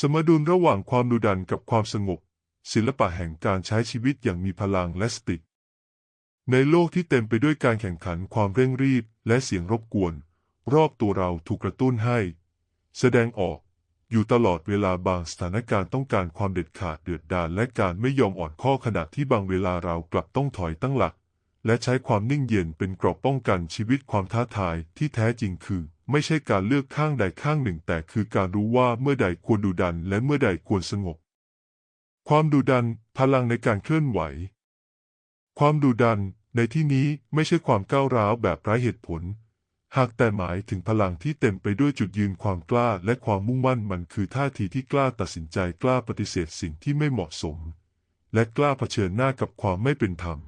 สมดุลระหว่างความดุดันกับความสงบ ศิลปะแห่งการใช้ชีวิตอย่างมีพลังและสติ ในโลกที่เต็มไปด้วยการแข่งขันความเร่งรีบและเสียงรบกวน รอบตัวเราถูกกระตุ้นให้ แสดงออกอยู่ตลอดเวลาบางสถานการณ์ต้องการความเด็ดขาดเดือดดาลและการไม่ยอมอ่อนข้อขณะที่บางเวลาเรากลับต้องถอยตั้งหลัก และใช้ความนิ่งเย็นเป็นเกราะป้องกันชีวิตความท้าทายที่แท้จริงคือ ไม่ใช่การเลือกข้างใดข้างหนึ่ง แต่คือการรู้ว่าเมื่อใดควรดุดัน และเมื่อใดควรสงบ ความดุดัน พลังในการเคลื่อนไหว ความดุดันในที่นี้ไม่ใช่ความก้าวร้าวแบบไร้เหตุผล หากแต่หมายถึงพลังที่เต็มไปด้วยจุดยืนความกล้าและความมุ่งมั่นมันคือท่าทีที่กล้าตัดสินใจกล้าปฏิเสธสิ่งที่ไม่เหมาะสม และกล้าเผชิญหน้ากับความไม่เป็นธรรม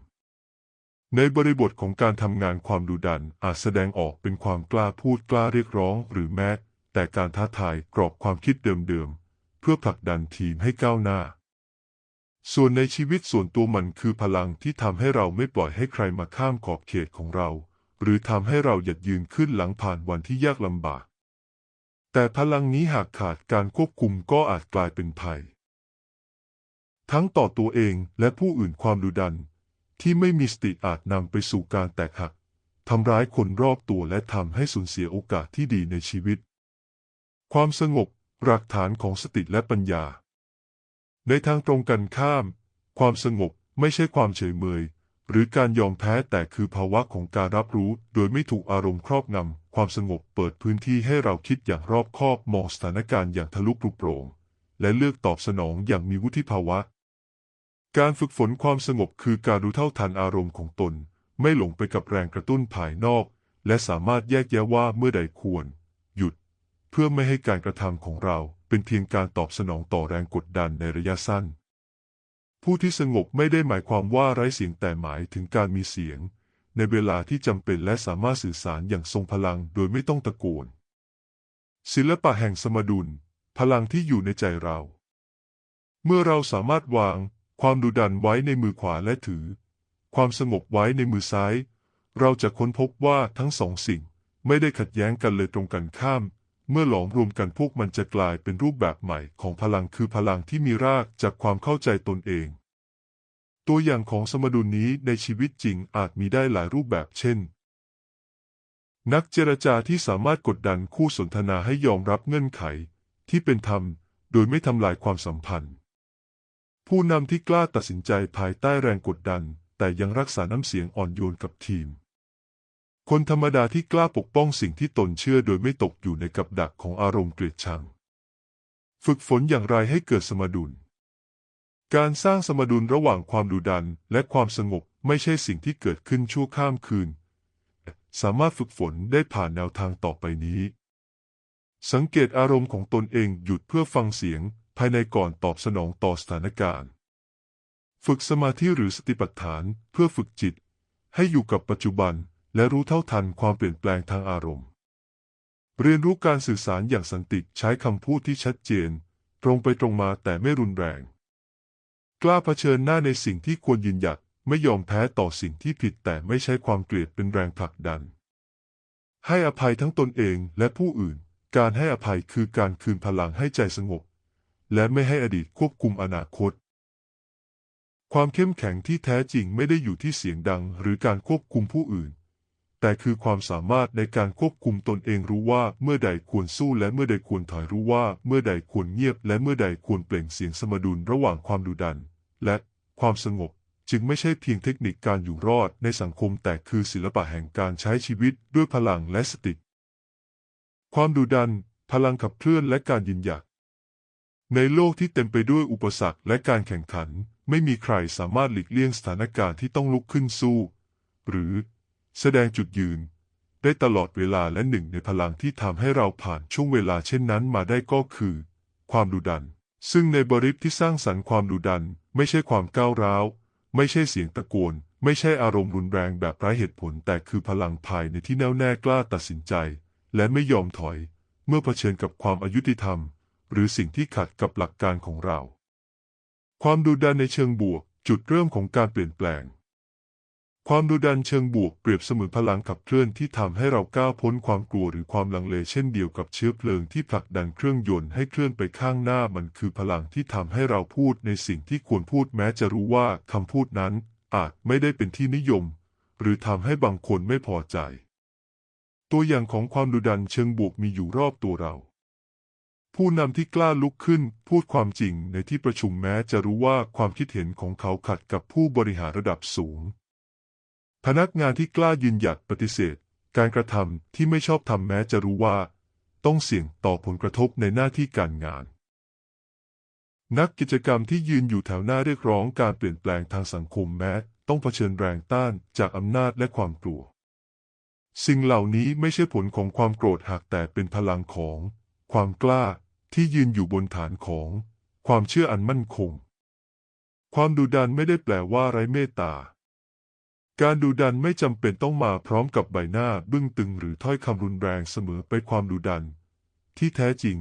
ในบริบทของการทำงานความดุดันอาจแสดงออกเป็นความกล้าพูดกล้าเรียกร้อง หรือแม้ แต่การท้าทายกรอบความคิดเดิมๆ เพื่อผลักดันทีมให้ก้าวหน้า ส่วนในชีวิตส่วนตัวมันคือพลังที่ทำให้เราไม่ปล่อยให้ใครมาข้ามขอบเขตของเรา หรือทำให้เราหยัดยืนขึ้นหลังผ่านวันที่ยากลำบาก แต่พลังนี้หากขาดการควบคุมก็อาจกลายเป็นภัย ทั้งต่อตัวเองและผู้อื่นความดุดัน ที่ไม่มีสติอาจนำไปสู่การแตกหักทำร้ายคนรอบตัวและทำให้สูญเสียโอกาสที่ดีในชีวิต ความสงบหลักฐานของสติและปัญญา ในทางตรงกันข้าม ความสงบไม่ใช่ความเฉยเมย หรือการยอมแพ้แต่คือภาวะของการรับรู้ โดยไม่ถูกอารมณ์ครอบงำ ความสงบเปิดพื้นที่ให้เราคิดอย่างรอบคอบมองสถานการณ์อย่างทะลุปลุกโปร่งและเลือกตอบสนองอย่างมีวุฒิภาวะ การฝึกฝนความสงบคือการรู้เท่าทันอารมณ์ของตน ไม่หลงไปกับแรงกระตุ้นภายนอก และสามารถแยกแยะว่าเมื่อใดควร หยุด เพื่อไม่ให้การกระทำของเราเป็นเพียงการตอบสนองต่อแรงกดดันในระยะสั้น ผู้ที่สงบไม่ได้หมายความว่าไร้เสียงแต่หมายถึงการมีเสียง ในเวลาที่จำเป็นและสามารถสื่อสารอย่างทรงพลังโดยไม่ต้องตะโกน ศิลปะแห่งสมดุล พลังที่อยู่ในใจเรา เมื่อเราสามารถวาง ความดุดันไว้ในมือขวาและถือ ความสงบไว้ในมือซ้าย เราจะค้นพบว่าทั้งสองสิ่งไม่ได้ขัดแย้งกันเลยตรงกันข้าม เมื่อหลอมรวมกันพวกมันจะกลายเป็นรูปแบบใหม่ของพลังคือพลังที่มีรากจากความเข้าใจตนเอง ตัวอย่างของสมดุลนี้ในชีวิตจริงอาจมีได้หลายรูปแบบเช่น นักเจรจาที่สามารถกดดันคู่สนทนาให้ยอมรับเงื่อนไขที่เป็นธรรม โดยไม่ทำลายความสัมพันธ์ ผู้นำที่กล้าตัดสินใจภายใต้แรงกดดัน แต่ยังรักษาน้ำเสียงอ่อนโยนกับทีม คนธรรมดาที่กล้าปกป้องสิ่งที่ตนเชื่อโดยไม่ตกอยู่ในกับดักของอารมณ์เกลียดชัง ฝึกฝนอย่างไรให้เกิดสมดุล การสร้างสมดุลระหว่างความดุดันและความสงบไม่ใช่สิ่งที่เกิดขึ้นชั่วข้ามคืน สามารถฝึกฝนได้ผ่านแนวทางต่อไปนี้ สังเกตอารมณ์ของตนเองหยุดเพื่อฟังเสียง ภายในก่อนตอบสนองต่อสถานการณ์ ฝึกสมาธิหรือสติปัฏฐานเพื่อฝึกจิต ให้อยู่กับปัจจุบันและรู้เท่าทันความเปลี่ยนแปลงทางอารมณ์ เรียนรู้การสื่อสารอย่างสันติใช้คำพูดที่ชัดเจน ตรงไปตรงมาแต่ไม่รุนแรง กล้าเผชิญหน้าในสิ่งที่ควรยืนหยัดไม่ยอมแพ้ต่อสิ่งที่ผิดแต่ไม่ใช้ความเกลียดเป็นแรงผลักดัน ให้อภัยทั้งตนเองและผู้อื่น การให้อภัยคือการคืนพลังให้ใจสงบ และไม่ให้อดีตควบคุมอนาคต ความเข้มแข็งที่แท้จริงไม่ได้อยู่ที่เสียงดังหรือการควบคุมผู้อื่น แต่คือความสามารถในการควบคุมตนเองรู้ว่าเมื่อใดควรสู้และเมื่อใดควรถอยรู้ว่า เมื่อใดควรเงียบ และเมื่อใดควรเปล่งเสียงสมดุลระหว่างความดุดัน และความสงบจึงไม่ใช่เพียงเทคนิคการอยู่รอดในสังคมแต่คือศิลปะแห่งการใช้ชีวิตด้วยพลังและสติ ความดุดัน พลังขับเคลื่อนและการยืนหยัด ในโลกที่เต็มไปด้วยอุปสรรคและการแข่งขัน ไม่มีใครสามารถหลีกเลี่ยงสถานการณ์ที่ต้องลุกขึ้นสู้ หรือแสดงจุดยืน ได้ตลอดเวลาและหนึ่งในพลังที่ทำให้เราผ่านช่วงเวลาเช่นนั้นมาได้ก็คือ ความดุดัน ซึ่งในบริบที่สร้างสรรค์ความดุดัน ไม่ใช่ความก้าวร้าว ไม่ใช่เสียงตะโกนไม่ใช่อารมณ์รุนแรงแบบไร้เหตุผล แต่คือพลังภายในที่แน่วแน่กล้าตัดสินใจ และไม่ยอมถอย เมื่อเผชิญกับความอายุติธรรม หรือสิ่งที่ขัดกับหลักการของเรา ความดุดันในเชิงบวก จุดเริ่มของการเปลี่ยนแปลง ความดุดันเชิงบวกเปรียบเสมือนพลังขับเคลื่อนที่ทำให้เราก้าวพ้นความกลัวหรือความลังเลเช่นเดียวกับเชื้อเพลิงที่ผลักดันเครื่องยนต์ให้เคลื่อนไปข้างหน้ามันคือพลังที่ทำให้เราพูดในสิ่งที่ควรพูดแม้จะรู้ว่าคำพูดนั้นอาจไม่ได้เป็นที่นิยม หรือทำให้บางคนไม่พอใจ ตัวอย่างของความดุดันเชิงบวกมีอยู่รอบตัวเรา ผู้นำที่กล้าลุกขึ้นพูดความจริงในที่ประชุมแม้จะรู้ว่าความคิดเห็นของเขาขัดกับผู้บริหารระดับสูง พนักงานที่กล้ายืนหยัดปฏิเสธ การกระทำที่ไม่ชอบทำแม้จะรู้ว่า ต้องเสี่ยงต่อผลกระทบในหน้าที่การงาน นักกิจกรรมที่ยืนอยู่แถวหน้าเรียกร้องการเปลี่ยนแปลงทางสังคมแม้ ต้องเผชิญแรงต้านจากอำนาจและความกลัว สิ่งเหล่านี้ไม่ใช่ผลของความโกรธหากแต่เป็นพลังของ ความกล้า ที่ยืนอยู่บนฐานของความเชื่ออันมั่นคง ความดุดันไม่ได้แปลว่าไร้เมตตา การดุดันไม่จำเป็นต้องมาพร้อมกับใบหน้าบึ้งตึงหรือถ้อยคำรุนแรงเสมอไปความดุดัน ที่แท้จริง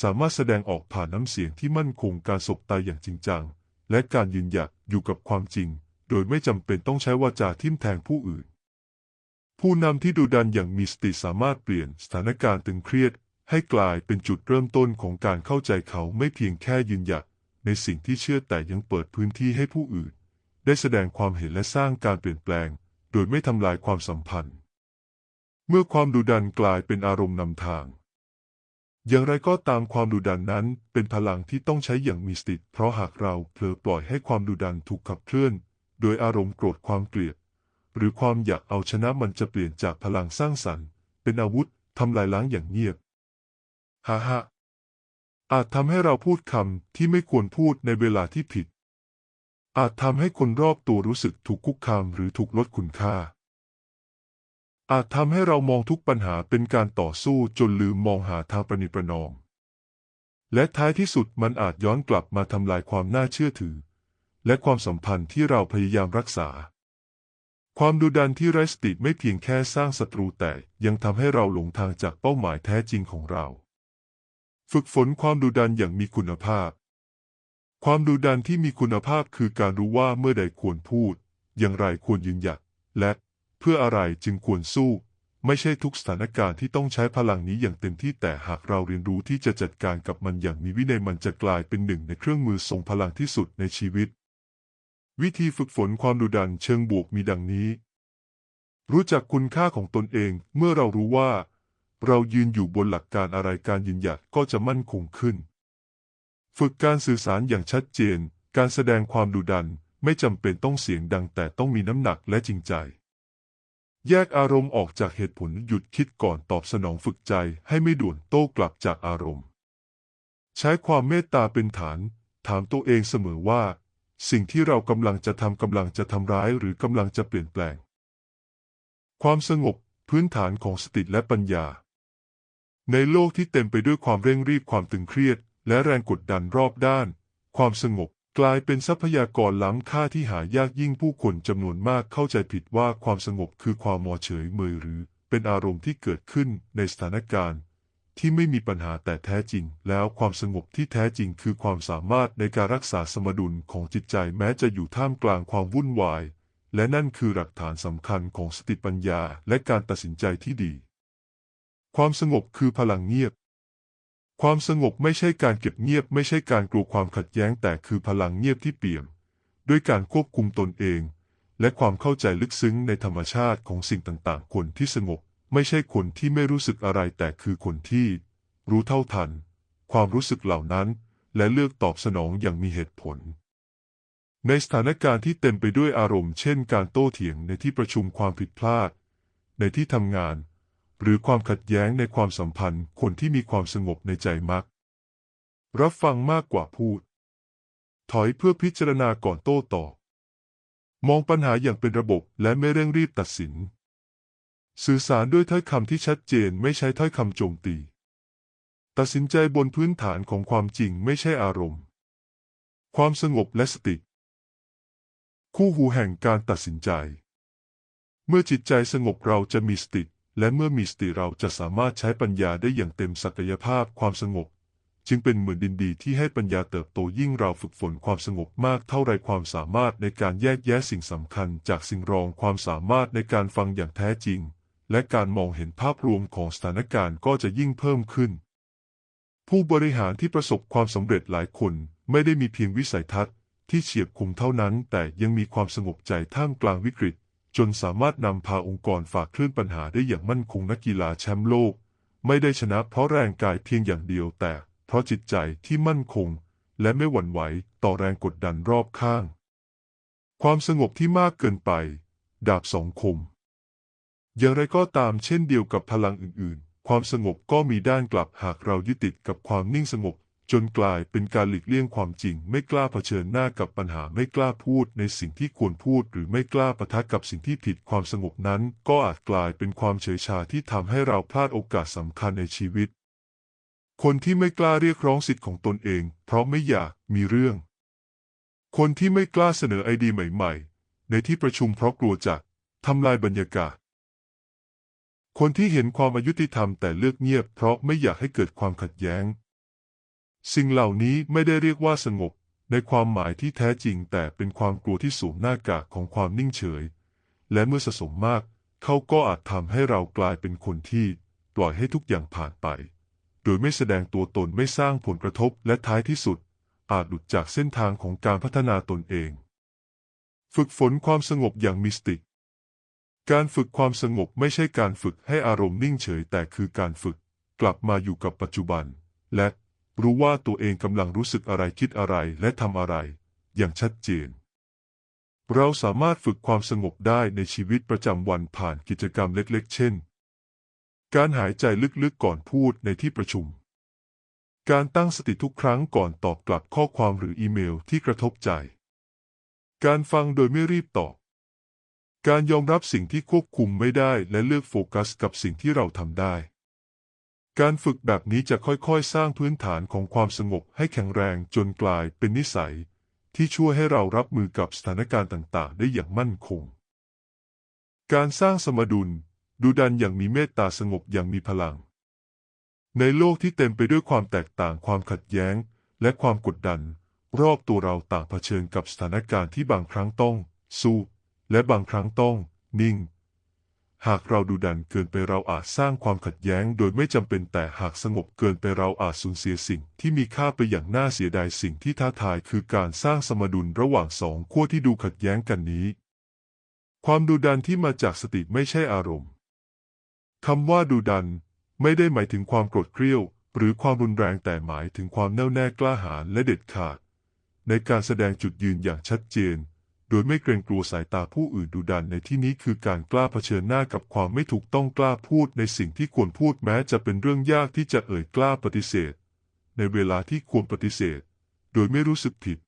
สามารถแสดงออกผ่านน้ำเสียงที่มั่นคงการสบตาอย่างจริงจัง และการยืนหยัดอยู่กับความจริง โดยไม่จำเป็นต้องใช้วาจาทิ่มแทงผู้อื่น ผู้นำที่ดุดันอย่างมีสติสามารถเปลี่ยนสถานการณ์ตึงเครียด ให้กลายเป็นจุดเริ่มต้นของการเข้าใจเขาไม่เพียงแค่ยืนหยัดในสิ่งที่เชื่อแต่ยังเปิดพื้นที่ให้ผู้อื่น ได้แสดงความเห็นและสร้างการเปลี่ยนแปลง โดยไม่ทำลายความสัมพันธ์ เมื่อความดุดันกลายเป็นอารมณ์นำทาง อย่างไรก็ตามความดุดันนั้นเป็นพลังที่ต้องใช้อย่างมีสติเพราะหากเราเผลอปล่อยให้ความดุดันถูกขับเคลื่อน โดยอารมณ์โกรธความเกลียด หรือความอยากเอาชนะมันจะเปลี่ยนจากพลังสร้างสรรค์ เป็นอาวุธทำลายล้างอย่างเงียบ ฮ่าฮ่าอาจทำให้เราพูดคำที่ไม่ควรพูดในเวลาที่ผิด อาจทำให้คนรอบตัวรู้สึกถูกคุกคามหรือถูกลดคุณค่า อาจทำให้เรามองทุกปัญหาเป็นการต่อสู้จนลืมมองหาทางประนิประนอม และท้ายที่สุดมันอาจย้อนกลับมาทำลายความน่าเชื่อถือ และความสัมพันธ์ที่เราพยายามรักษา ความดุดันที่ไร้สติไม่เพียงแค่สร้างศัตรูแต่ยังทำให้เราหลงทางจากเป้าหมายแท้จริงของเรา ฝึกฝนความดุดันอย่างมีคุณภาพ ความดุดันที่มีคุณภาพคือการรู้ว่าเมื่อใดควรพูด อย่างไรควรยืนหยัดและเพื่ออะไรจึงควรสู้ ไม่ใช่ทุกสถานการณ์ที่ต้องใช้พลังนี้อย่างเต็มที่แต่หากเราเรียนรู้ที่จะจัดการกับมันอย่างมีวินัยมันจะกลายเป็นหนึ่งในเครื่องมือทรงพลังที่สุดในชีวิต วิธีฝึกฝนความดุดันเชิงบวกมีดังนี้ รู้จักคุณค่าของตนเองเมื่อเรารู้ว่า เรายืนอยู่บนหลักการอะไรการยืนหยัดก็จะมั่นคงขึ้น ฝึกการสื่อสารอย่างชัดเจน การแสดงความดุดันไม่จำเป็นต้องเสียงดังแต่ต้องมีน้ำหนักและจริงใจ แยกอารมณ์ออกจากเหตุผลหยุดคิดก่อนตอบสนองฝึกใจให้ไม่ด่วนโต้กลับจากอารมณ์ ใช้ความเมตตาเป็นฐาน ถามตัวเองเสมอว่า สิ่งที่เรากำลังจะทำกำลังจะทำร้ายหรือกำลังจะเปลี่ยนแปลง ความสงบพื้นฐานของสติและปัญญา ในโลกที่เต็มไปด้วยความเร่งรีบความตึงเครียด และแรงกดดันรอบด้าน ความสงบกลายเป็นทรัพยากรล้ำค่าที่หายากยิ่งผู้คนจำนวนมากเข้าใจผิดว่าความสงบคือความมอเฉยเมยหรือเป็นอารมณ์ที่เกิดขึ้นในสถานการณ์ ที่ไม่มีปัญหาแต่แท้จริง แล้วความสงบที่แท้จริงคือความสามารถในการรักษาสมดุลของจิตใจแม้จะอยู่ท่ามกลางความวุ่นวาย และนั่นคือหลักฐานสำคัญของสติปัญญาและการตัดสินใจที่ดี ความสงบคือพลังเงียบ ความสงบไม่ใช่การเก็บเงียบ ไม่ใช่การกลัวความขัดแย้งแต่คือพลังเงียบที่เปี่ยม ด้วยการควบคุมตนเอง และความเข้าใจลึกซึ้งในธรรมชาติของสิ่งต่างๆ คนที่สงบ ไม่ใช่คนที่ไม่รู้สึกอะไรแต่คือคนที่ รู้เท่าทัน ความรู้สึกเหล่านั้น และเลือกตอบสนองอย่างมีเหตุผลในสถานการณ์ที่เต็มไปด้วยอารมณ์เช่นการโต้เถียงในที่ประชุมความผิดพลาด ในที่ทำงาน หรือความขัดแย้งในความสัมพันธ์คนที่มีความสงบในใจมัก รับฟังมากกว่าพูด ถอยเพื่อพิจารณาก่อนโต้ตอบมองปัญหาอย่างเป็นระบบและไม่เร่งรีบตัดสิน สื่อสารด้วยถ้อยคำที่ชัดเจนไม่ใช้ถ้อยคำโจมตี ตัดสินใจบนพื้นฐานของความจริงไม่ใช่อารมณ์ ความสงบและสติ คู่หูแห่งการตัดสินใจ เมื่อจิตใจสงบเราจะมีสติ และเมื่อมีสติเราจะสามารถใช้ปัญญาได้อย่างเต็มศักยภาพความสงบ จึงเป็นเหมือนดินดีที่ให้ปัญญาเติบโตยิ่งเราฝึกฝนความสงบมากเท่าไรความสามารถในการแยกแยะสิ่งสำคัญจากสิ่งรองความสามารถในการฟังอย่างแท้จริง และการมองเห็นภาพรวมของสถานการณ์ก็จะยิ่งเพิ่มขึ้น ผู้บริหารที่ประสบความสำเร็จหลายคนไม่ได้มีเพียงวิสัยทัศน์ที่เฉียบคมเท่านั้น แต่ยังมีความสงบใจท่ามกลางวิกฤต จนสามารถนำพาองค์กรฝ่าคลื่นปัญหาได้อย่างมั่นคงนักกีฬาแชมป์โลก ไม่ได้ชนะเพราะแรงกายเพียงอย่างเดียวแต่ เพราะจิตใจที่มั่นคง และไม่หวั่นไหวต่อแรงกดดันรอบข้าง ความสงบที่มากเกินไป ดาบสองคม อย่างไรก็ตามเช่นเดียวกับพลังอื่นๆ ความสงบก็มีด้านกลับหากเรายึดติดกับความนิ่งสงบ จนกลายเป็นการหลีกเลี่ยงความจริง ไม่กล้าเผชิญหน้ากับปัญหาไม่กล้าพูดในสิ่งที่ควรพูด หรือไม่กล้าปะทะกับสิ่งที่ผิดความสงบนั้น ก็อาจกลายเป็นความเฉยชาที่ทำให้เราพลาดโอกาสสำคัญในชีวิต คนที่ไม่กล้าเรียกร้องสิทธิ์ของตนเอง เพราะไม่อยากมีเรื่อง คนที่ไม่กล้าเสนอไอเดียใหม่ ๆ ในที่ประชุมเพราะกลัวจะทำลายบรรยากาศคนที่เห็นความอายุติธรรมแต่เลือกเงียบเพราะไม่อยากให้เกิดความขัดแย้ง สิ่งเหล่านี้ไม่ได้เรียกว่าสงบ ในความหมายที่แท้จริง แต่เป็นความกลัวที่สวมหน้ากากของความนิ่งเฉย และเมื่อสะสมมาก เขาก็อาจทำให้เรากลายเป็นคนที่ปล่อยให้ทุกอย่างผ่านไป โดยไม่แสดงตัวตนไม่สร้างผลกระทบและท้ายที่สุด อาจหลุดจากเส้นทางของการพัฒนาตนเอง ฝึกฝนความสงบอย่างมิสติกการฝึกความสงบไม่ใช่การฝึกให้อารมณ์นิ่งเฉย แต่คือการฝึกกลับมาอยู่กับปัจจุบัน และ รู้ว่าตัวเองกำลังรู้สึกอะไรคิดอะไรและทำอะไร อย่างชัดเจน เราสามารถฝึกความสงบได้ในชีวิตประจำวันผ่านกิจกรรมเล็กๆ เช่น การหายใจลึกๆก่อนพูดในที่ประชุม การตั้งสติทุกครั้งก่อนตอบกลับข้อความหรืออีเมลที่กระทบใจ การฟังโดยไม่รีบตอบ การยอมรับสิ่งที่ควบคุมไม่ได้และเลือกโฟกัสกับสิ่งที่เราทำได้ การฝึกแบบนี้จะค่อยๆ สร้างพื้นฐานของความสงบให้แข็งแรงจนกลายเป็นนิสัย ที่ช่วยให้เรารับมือกับสถานการณ์ต่างๆ ได้อย่างมั่นคง การสร้างสมดุล ดูดันอย่างมีเมตตาสงบอย่างมีพลัง ในโลกที่เต็มไปด้วยความแตกต่างความขัดแย้ง และความกดดัน รอบตัวเราต่างเผชิญกับสถานการณ์ที่บางครั้งต้อง สู้ และบางครั้งต้อง นิ่ง หากเราดูดันเกินไปเราอาจสร้างความขัดแย้งโดยไม่จำเป็นแต่หากสงบเกินไปเราอาจสูญเสียสิ่งที่มีค่าไปอย่างน่าเสียดายสิ่งที่ท้าทายคือการสร้างสมดุลระหว่างสองขั้วที่ดูขัดแย้งกันนี้ ความดูดันที่มาจากสติไม่ใช่อารมณ์คำว่าดูดัน ไม่ได้หมายถึงความโกรธเกรี้ยว หรือความรุนแรงแต่หมายถึงความแน่วแน่กล้าหาญและเด็ดขาด ในการแสดงจุดยืนอย่างชัดเจน โดยไม่เกรงกลัวสายตาผู้อื่นดูดันในที่นี้คือการกล้าเผชิญหน้ากับความไม่ถูกต้องกล้าพูดในสิ่งที่ควรพูดแม้จะเป็นเรื่องยากที่จะเอ่ยกล้าปฏิเสธ ในเวลาที่ควรปฏิเสธ โดยไม่รู้สึกผิด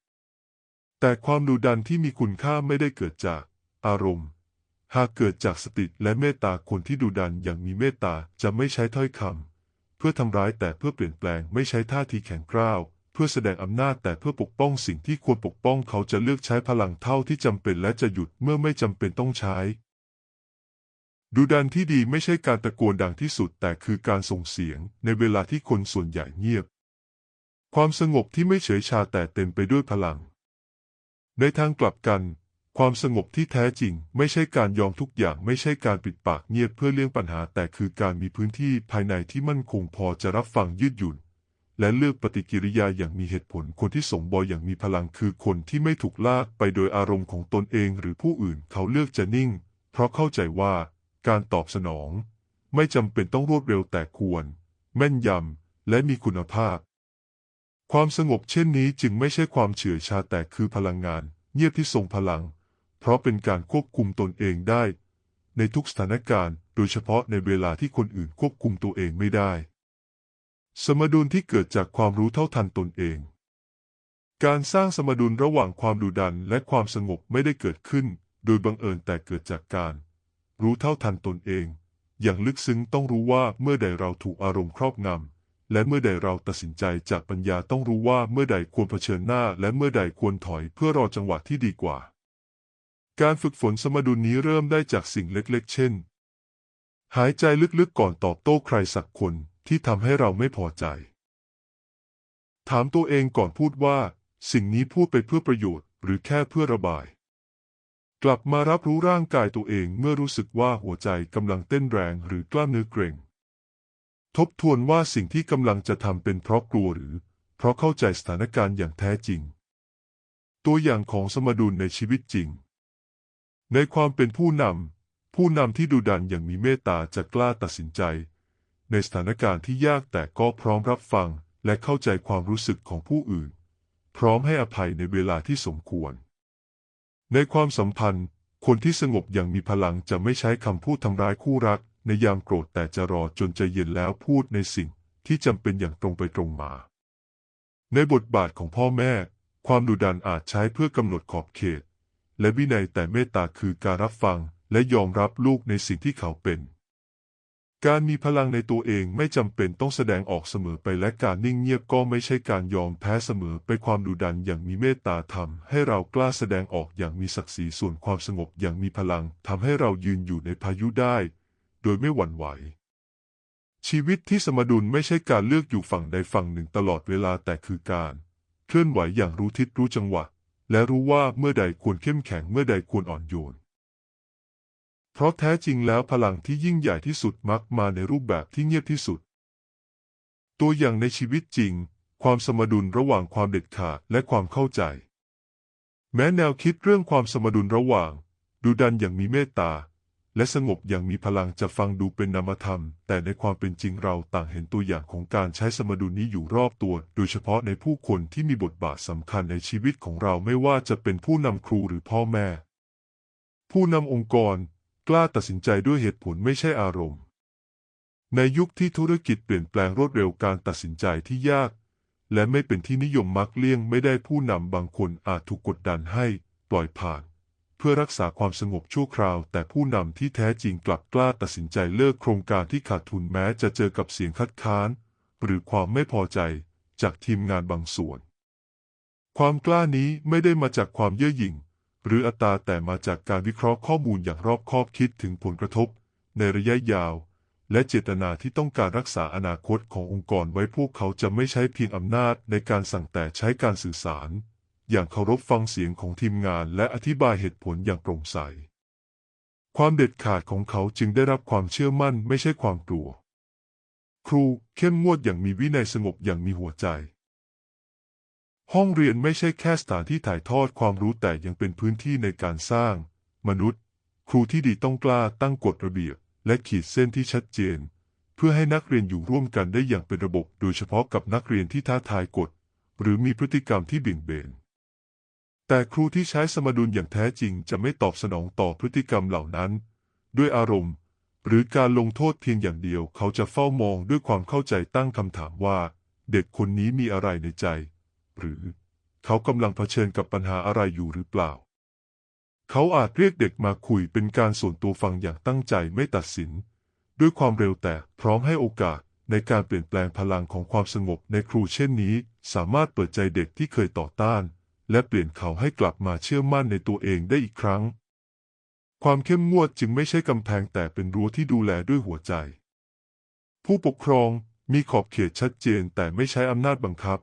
แต่ความดูดันที่มีคุณค่าไม่ได้เกิดจาก อารมณ์ หากเกิดจากสติและเมตตาคนที่ดูดันอย่างมีเมตตาจะไม่ใช้ถ้อยคำเพื่อทำร้ายแต่เพื่อเปลี่ยนแปลงไม่ใช้ท่าทีแข็งกร้าว พื่อแสดงอำนาจแต่เพื่อปกป้องสิ่งที่ควรปกป้องเขาจะเลือกใช้พลังเท่าที่จำเป็นและจะหยุดเมื่อไม่จำเป็นต้องใช้ ดูดันที่ดีไม่ใช่การตะโกนดังที่สุดแต่คือการส่งเสียงในเวลาที่คนส่วนใหญ่เงียบ ความสงบที่ไม่เฉยชาแต่เต็มไปด้วยพลัง ในทางกลับกัน ความสงบที่แท้จริง ไม่ใช่การยอมทุกอย่างไม่ใช่การปิดปากเงียบเพื่อเลี่ยงปัญหาแต่คือการมีพื้นที่ภายในที่มั่นคงพอจะรับฟังยืดหยุ่น และเลือกปฏิกิริยาอย่างมีเหตุผล คนที่ส่งบอยอย่างมีพลังคือคนที่ไม่ถูกลากไปโดยอารมณ์ของตนเองหรือผู้อื่นเขาเลือกจะนิ่ง เพราะเข้าใจว่าการตอบสนอง ไม่จำเป็นต้องรวดเร็วแต่ควร แม่นยำและมีคุณภาพ ความสงบเช่นนี้จึงไม่ใช่ความเฉื่อยชาแต่คือพลังงาน เงียบที่ทรงพลัง เพราะเป็นการควบคุมตนเองได้ ในทุกสถานการณ์ โดยเฉพาะในเวลาที่คนอื่นควบคุมตัวเองไม่ได้ สมดุลที่เกิดจากความรู้เท่าทันตนเอง การสร้างสมดุลระหว่างความดุดันและความสงบไม่ได้เกิดขึ้น โดยบังเอิญแต่เกิดจากการ รู้เท่าทันตนเอง อย่างลึกซึ้งต้องรู้ว่าเมื่อใดเราถูกอารมณ์ครอบงำและเมื่อใดเราตัดสินใจจากปัญญาต้องรู้ว่าเมื่อใดควรเผชิญหน้า และเมื่อใดควรถอยเพื่อรอจังหวะที่ดีกว่า การฝึกฝนสมดุลนี้เริ่มได้จากสิ่งเล็กๆ เช่น หายใจลึกๆก่อนตอบโต้ใครสักคน ที่ทำให้เราไม่พอใจ ถามตัวเองก่อนพูดว่า สิ่งนี้พูดไปเพื่อประโยชน์ หรือแค่เพื่อระบาย กลับมารับรู้ร่างกายตัวเองเมื่อรู้สึกว่าหัวใจกำลังเต้นแรงหรือกล้ามเนื้อเกร็ง ทบทวนว่าสิ่งที่กำลังจะทำเป็นเพราะกลัวหรือ เพราะเข้าใจสถานการณ์อย่างแท้จริง ตัวอย่างของสมดุลในชีวิตจริง ในความเป็นผู้นำผู้นำที่ดุดันอย่างมีเมตตาจะกล้าตัดสินใจ ในสถานการณ์ที่ยากแต่ก็พร้อมรับฟังและเข้าใจความรู้สึกของผู้อื่น พร้อมให้อภัยในเวลาที่สมควร ในความสัมพันธ์ คนที่สงบอย่างมีพลังจะไม่ใช้คำพูดทำร้ายคู่รัก ในยามโกรธแต่จะรอจนใจเย็นแล้วพูดในสิ่งที่จำเป็นอย่างตรงไปตรงมา ในบทบาทของพ่อแม่ ความดุดันอาจใช้เพื่อกำหนดขอบเขต และวินัยแต่เมตตาคือการรับฟังและยอมรับลูกในสิ่งที่เขาเป็น การมีพลังในตัวเองไม่จำเป็นต้องแสดงออกเสมอไปและการนิ่งเงียบก็ไม่ใช่การยอมแพ้เสมอไปความดุดันอย่างมีเมตตาทำให้เรากล้าแสดงออกอย่างมีศักดิ์ศรีส่วนความสงบอย่างมีพลังทำให้เรายืนอยู่ในพายุได้ โดยไม่หวั่นไหว ชีวิตที่สมดุลไม่ใช่การเลือกอยู่ฝั่งใดฝั่งหนึ่งตลอดเวลาแต่คือการ เคลื่อนไหวอย่างรู้ทิศรู้จังหวะ และรู้ว่าเมื่อใดควรเข้มแข็งเมื่อใดควรอ่อนโยน เพราะแท้จริงแล้วพลังที่ยิ่งใหญ่ที่สุดมักมาในรูปแบบที่เงียบที่สุด ตัวอย่างในชีวิตจริง ความสมดุลระหว่างความเด็ดขาดและความเข้าใจ แม้แนวคิดเรื่องความสมดุลระหว่าง ดูดันอย่างมีเมตตา และสงบอย่างมีพลังจะฟังดูเป็นนามธรรม แต่ในความเป็นจริงเราต่างเห็นตัวอย่างของการใช้สมดุลนี้อยู่รอบตัว โดยเฉพาะในผู้คนที่มีบทบาทสำคัญในชีวิตของเราไม่ว่าจะเป็นผู้นำครูหรือพ่อแม่ ผู้นำองค์กร กล้าตัดสินใจด้วยเหตุผลไม่ใช่อารมณ์ ในยุคที่ธุรกิจเปลี่ยนแปลงรวดเร็วการตัดสินใจที่ยาก และไม่เป็นที่นิยมมักเลี่ยงไม่ได้ผู้นำบางคนอาจถูกกดดันให้ปล่อยผ่าน เพื่อรักษาความสงบชั่วคราว แต่ผู้นำที่แท้จริงกลับกล้าตัดสินใจเลิกโครงการที่ขาดทุนแม้จะเจอกับเสียงคัดค้าน หรือความไม่พอใจจากทีมงานบางส่วน ความกล้านี้ไม่ได้มาจากความเย่อหยิ่ง หรืออัตราแต่มาจากการวิเคราะห์ข้อมูลอย่างรอบคอบคิดถึงผลกระทบ ในระยะยาว และเจตนาที่ต้องการรักษาอนาคตขององค์กรไว้พวกเขาจะไม่ใช้เพียงอำนาจในการสั่งแต่ใช้การสื่อสาร อย่างเคารพฟังเสียงของทีมงาน และอธิบายเหตุผลอย่างโปร่งใส ความเด็ดขาดของเขาจึงได้รับความเชื่อมั่นไม่ใช่ความกลัว ครูเข้มงวดอย่างมีวินัยสงบอย่างมีหัวใจ ห้องเรียนไม่ใช่แค่สถานที่ถ่ายทอดความรู้แต่ยังเป็นพื้นที่ในการสร้าง มนุษย์ ครูที่ดีต้องกล้าตั้งกฎระเบียบ และขีดเส้นที่ชัดเจน เพื่อให้นักเรียนอยู่ร่วมกันได้อย่างเป็นระบบ โดยเฉพาะกับนักเรียนที่ท้าทายกฎ หรือมีพฤติกรรมที่เบี่ยงเบน แต่ครูที่ใช้สมดุลอย่างแท้จริงจะไม่ตอบสนองต่อพฤติกรรมเหล่านั้น ด้วยอารมณ์ หรือการลงโทษเพียงอย่างเดียวเขาจะเฝ้ามองด้วยความเข้าใจตั้งคำถามว่า เด็กคนนี้มีอะไรในใจ หรือ เขากำลังเผชิญกับปัญหาอะไรอยู่หรือเปล่า เขาอาจเรียกเด็กมาคุยเป็นการส่วนตัวฟังอย่างตั้งใจไม่ตัดสิน ด้วยความเร็วแต่พร้อมให้โอกาสในการเปลี่ยนแปลงพลังของความสงบในครูเช่นนี้ สามารถเปิดใจเด็กที่เคยต่อต้าน และเปลี่ยนเขาให้กลับมาเชื่อมั่นในตัวเองได้อีกครั้ง ความเข้มงวดจึงไม่ใช่กำแพงแต่เป็นรั้วที่ดูแลด้วยหัวใจ ผู้ปกครองมีขอบเขตชัดเจนแต่ไม่ใช้อำนาจบังคับ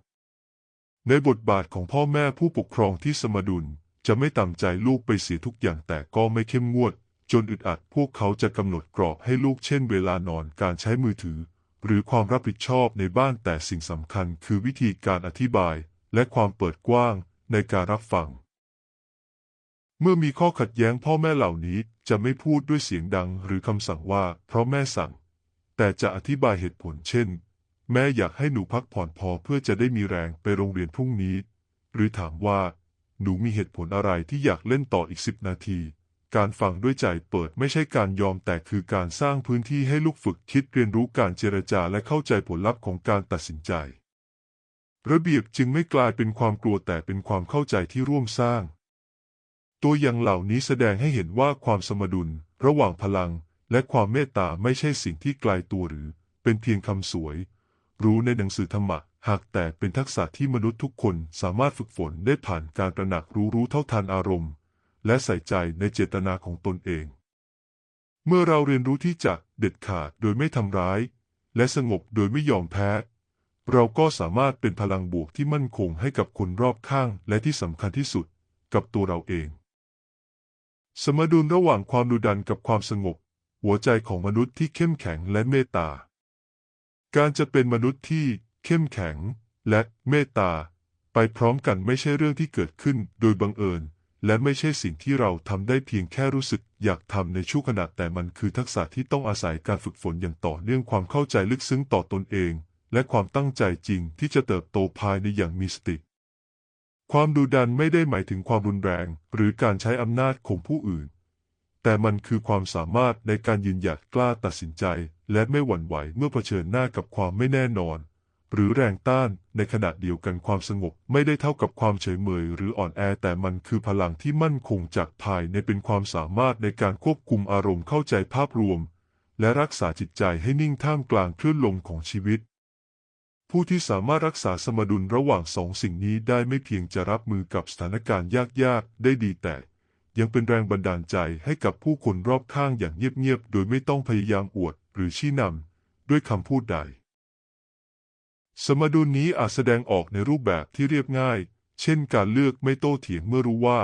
ในบทบาทของพ่อแม่ผู้ปกครองที่สมดุลจะไม่ตามใจลูกไปเสียทุกอย่างแต่ก็ไม่เข้มงวด จนอึดอัดพวกเขาจะกำหนดกรอบให้ลูกเช่นเวลานอนการใช้มือถือ หรือความรับผิดชอบในบ้านแต่สิ่งสำคัญคือวิธีการอธิบาย และความเปิดกว้างในการรับฟัง เมื่อมีข้อขัดแย้งพ่อแม่เหล่านี้จะไม่พูดด้วยเสียงดังหรือคำสั่งว่า เพราะแม่สั่ง แต่จะอธิบายเหตุผลเช่น แม่อยากให้หนูพักผ่อนพอเพื่อจะได้มีแรงไปโรงเรียนพรุ่งนี้ หรือถามว่า หนูมีเหตุผลอะไรที่อยากเล่นต่ออีกสิบนาที การฟังด้วยใจเปิดไม่ใช่การยอมแต่คือการสร้างพื้นที่ให้ลูกฝึกคิดเรียนรู้การเจรจาและเข้าใจผลลัพธ์ของการตัดสินใจ ระเบียบจึงไม่กลายเป็นความกลัวแต่เป็นความเข้าใจที่ร่วมสร้าง ตัวอย่างเหล่านี้แสดงให้เห็นว่าความสมดุล ระหว่างพลัง และความเมตตาไม่ใช่สิ่งที่ไกลตัวหรือ เป็นเพียงคำสวย รู้ในหนังสือธรรมะ หากแต่เป็นทักษะที่มนุษย์ทุกคนสามารถฝึกฝนได้ผ่านการตระหนักรู้รู้เท่าทันอารมณ์ และใส่ใจในเจตนาของตนเอง เมื่อเราเรียนรู้ที่จะเด็ดขาดโดยไม่ทำร้าย และสงบโดยไม่ยอมแพ้ เราก็สามารถเป็นพลังบวกที่มั่นคงให้กับคนรอบข้างและที่สำคัญที่สุดกับตัวเราเอง สมดุลระหว่างความดุดันกับความสงบ หัวใจของมนุษย์ที่เข้มแข็งและเมตตา การจะเป็นมนุษย์ที่เข้มแข็งและเมตตา ไปพร้อมกันไม่ใช่เรื่องที่เกิดขึ้นโดยบังเอิญ และไม่ใช่สิ่งที่เราทำได้เพียงแค่รู้สึกอยากทำในชั่วขณะแต่มันคือทักษะที่ต้องอาศัยการฝึกฝนอย่างต่อเนื่องความเข้าใจลึกซึ้งต่อตนเอง และความตั้งใจจริงที่จะเติบโตภายในอย่างมีสติความดุดันไม่ได้หมายถึงความรุนแรง หรือการใช้อำนาจข่มผู้อื่น แต่มันคือความสามารถในการยืนหยัดกล้าตัดสินใจ และไม่หวั่นไหวเมื่อเผชิญหน้ากับความไม่แน่นอน หรือแรงต้านในขณะเดียวกันความสงบไม่ได้เท่ากับความเฉยเมยหรืออ่อนแอแต่มันคือพลังที่มั่นคงจากภายในเป็นความสามารถในการควบคุมอารมณ์เข้าใจภาพรวม และรักษาจิตใจให้นิ่งท่ามกลางคลื่นลมของชีวิตผู้ที่สามารถรักษาสมดุลระหว่างสองสิ่งนี้ได้ไม่เพียงจะรับมือกับสถานการณ์ยากๆ ได้ดีแต่ ยังเป็นแรงบันดาลใจให้กับผู้คนรอบข้างอย่างเงียบๆ โดยไม่ต้องพยายามอวดหรือชี้นำด้วยคำพูดใด สมดุลนี้อาจแสดงออกในรูปแบบที่เรียบง่าย เช่นการเลือกไม่โต้เถียงเมื่อรู้ว่า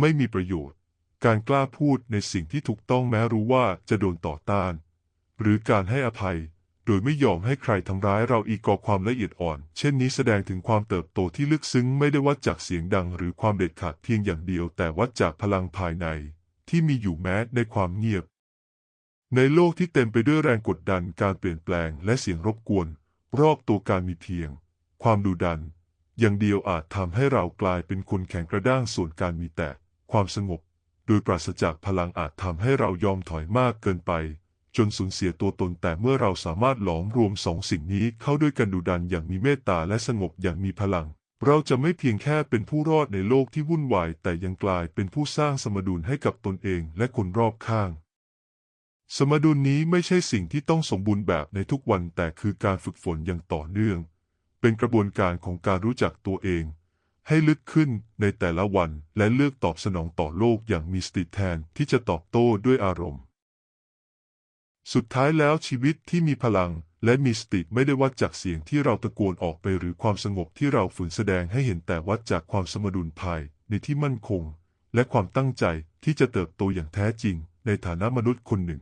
ไม่มีประโยชน์ การกล้าพูดในสิ่งที่ถูกต้องแม้รู้ว่าจะโดนต่อต้าน หรือการให้อภัย โดยไม่ยอมให้ใครทำร้ายเราอีกก่อความละเอียดอ่อน เช่นนี้แสดงถึงความเติบโตที่ลึกซึ้งไม่ได้วัดจากเสียงดังหรือความเด็ดขาดเพียงอย่างเดียว แต่วัดจากพลังภายใน ที่มีอยู่แม้ในความเงียบ ในโลกที่เต็มไปด้วยแรงกดดันการเปลี่ยนแปลงและเสียงรบกวน รอบตัวการมีเพียง ความดุดัน อย่างเดียวอาจทำให้เรากลายเป็นคนแข็งกระด้างส่วนการมีแต่ ความสงบ โดยปราศจากพลังอาจทำให้เรายอมถอยมากเกินไป จนสูญเสียตัวตนแต่เมื่อเราสามารถหลอมรวมสองสิ่งนี้เข้าด้วยกันดุดันอย่างมีเมตตาและสงบอย่างมีพลัง เราจะไม่เพียงแค่เป็นผู้รอดในโลกที่วุ่นวาย แต่ยังกลายเป็นผู้สร้างสมดุลให้กับตนเองและคนรอบข้าง สมดุลนี้ไม่ใช่สิ่งที่ต้องสมบูรณ์แบบในทุกวันแต่คือการฝึกฝนอย่างต่อเนื่อง เป็นกระบวนการของการรู้จักตัวเอง ให้ลึกขึ้นในแต่ละวันและเลือกตอบสนองต่อโลกอย่างมีสติแทนที่จะตอบโต้ด้วยอารมณ์ สุดท้ายแล้วชีวิตที่มีพลังและมีสติไม่ได้วัดจากเสียงที่เราตะโกนออกไปหรือความสงบที่เราฝืนแสดงให้เห็นแต่วัดจากความสมดุลภายในที่มั่นคง และความตั้งใจที่จะเติบโตอย่างแท้จริงในฐานะมนุษย์คนหนึ่ง